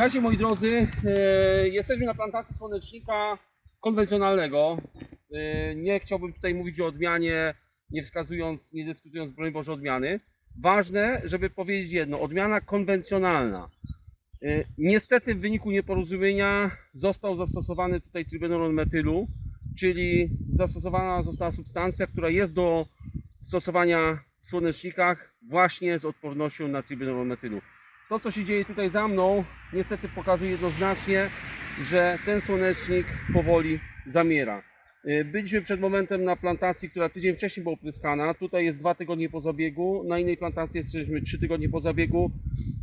Witajcie moi drodzy. E, Jesteśmy na plantacji słonecznika konwencjonalnego. E, Nie chciałbym tutaj mówić o odmianie, nie wskazując, nie dyskutując broń Boże odmiany. Ważne, żeby powiedzieć jedno, odmiana konwencjonalna. E, Niestety w wyniku nieporozumienia został zastosowany tutaj trybenolon metylu, czyli zastosowana została substancja, która jest do stosowania w słonecznikach właśnie z odpornością na trybenolon metylu. To, co się dzieje tutaj za mną, niestety pokazuje jednoznacznie, że ten słonecznik powoli zamiera. Y, Byliśmy przed momentem na plantacji, która tydzień wcześniej była opryskana. Tutaj jest dwa tygodnie po zabiegu. Na innej plantacji jesteśmy trzy tygodnie po zabiegu.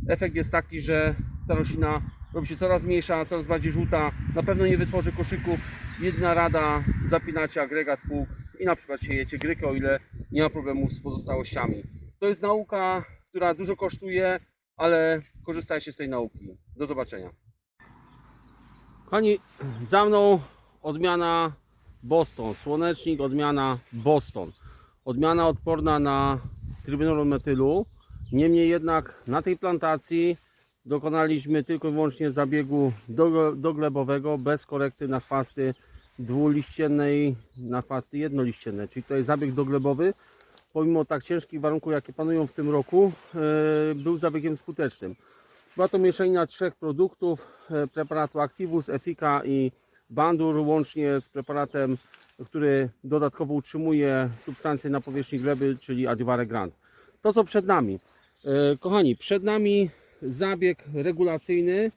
Efekt jest taki, że ta roślina robi się coraz mniejsza, coraz bardziej żółta. Na pewno nie wytworzy koszyków. Jedna rada, zapinacie agregat pług i na przykład siejecie grykę, o ile nie ma problemu z pozostałościami. To jest nauka, która dużo kosztuje, ale korzystajcie z tej nauki. Do zobaczenia. Kochani, za mną odmiana Boston, słonecznik odmiana Boston. Odmiana odporna na trybenolon metylu. Niemniej jednak na tej plantacji dokonaliśmy tylko i wyłącznie zabiegu do- doglebowego bez korekty na chwasty dwuliściennej, na chwasty jednoliścienne. Czyli to jest zabieg doglebowy. Pomimo tak ciężkich warunków, jakie panują w tym roku, e, był zabiegiem skutecznym. Była to mieszanina trzech produktów, e, preparatu Activus, Efika i Bandur, łącznie z preparatem, który dodatkowo utrzymuje substancje na powierzchni gleby, czyli Adivare Grand. To co przed nami. E, Kochani, przed nami zabieg regulacyjny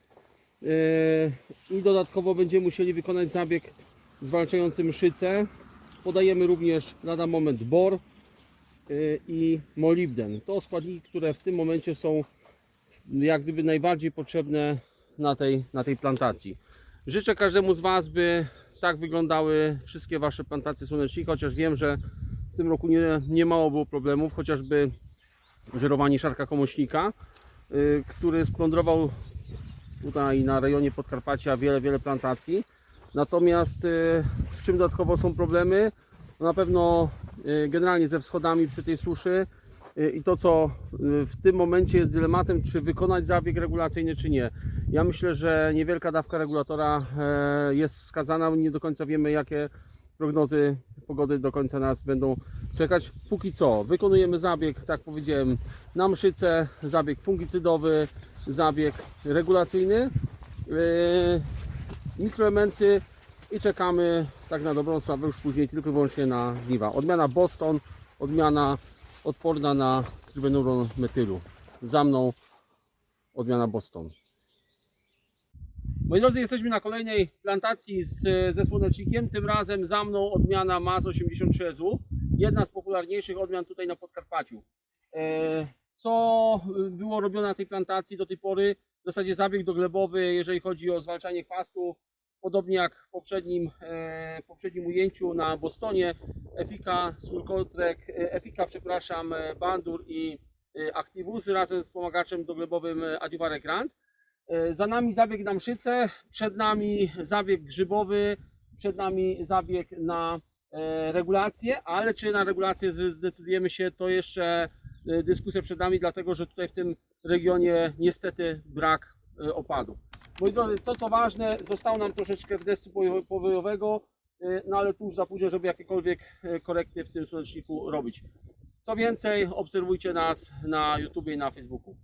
i dodatkowo będziemy musieli wykonać zabieg zwalczający mszycę. Podajemy również lada moment bor i molibden. To składniki, które w tym momencie są jak gdyby najbardziej potrzebne na tej, na tej plantacji. Życzę każdemu z Was, by tak wyglądały wszystkie Wasze plantacje słonecznika, chociaż wiem, że w tym roku nie, nie mało było problemów, chociażby żerowanie szarka komośnika, y, który splądrował tutaj na rejonie Podkarpacia wiele, wiele plantacji. Natomiast y, z czym dodatkowo są problemy? No na pewno y, generalnie ze wschodami przy tej suszy y, i to co y, w tym momencie jest dylematem, czy wykonać zabieg regulacyjny, czy nie. Ja myślę, że niewielka dawka regulatora e, jest wskazana, nie do końca wiemy jakie prognozy pogody do końca nas będą czekać. Póki co wykonujemy zabieg, tak powiedziałem, na mszycę, zabieg fungicydowy, zabieg regulacyjny. Yy, mikroelementy i czekamy tak na dobrą sprawę już później tylko i wyłącznie na żniwa. Odmiana Boston, odmiana odporna na trybenolon metylu. Za mną odmiana Boston. Moi drodzy, jesteśmy na kolejnej plantacji z, ze słonecznikiem. Tym razem za mną odmiana MAZ 83SU. Jedna z popularniejszych odmian tutaj na Podkarpaciu. E, Co było robione na tej plantacji do tej pory? W zasadzie zabieg doglebowy, jeżeli chodzi o zwalczanie chwastów, podobnie jak w poprzednim, e, poprzednim ujęciu na Bostonie, Efika, Sulkotrek, e, Efika, przepraszam, e, Bandur i Activus razem z pomagaczem doglebowym e, Adivare Grand. E, Za nami zabieg na mszycę, przed nami zabieg grzybowy, przed nami zabieg na regulację, ale czy na regulację zdecydujemy się, to jeszcze dyskusja przed nami, dlatego że tutaj w tym regionie niestety brak opadów. Moi drodzy, to co ważne, zostało nam troszeczkę w deszczu powo- powojowego, e, no ale tu już za późno, żeby jakiekolwiek e, korekty w tym słoneczniku robić. Co więcej, obserwujcie nas na YouTube i na Facebooku.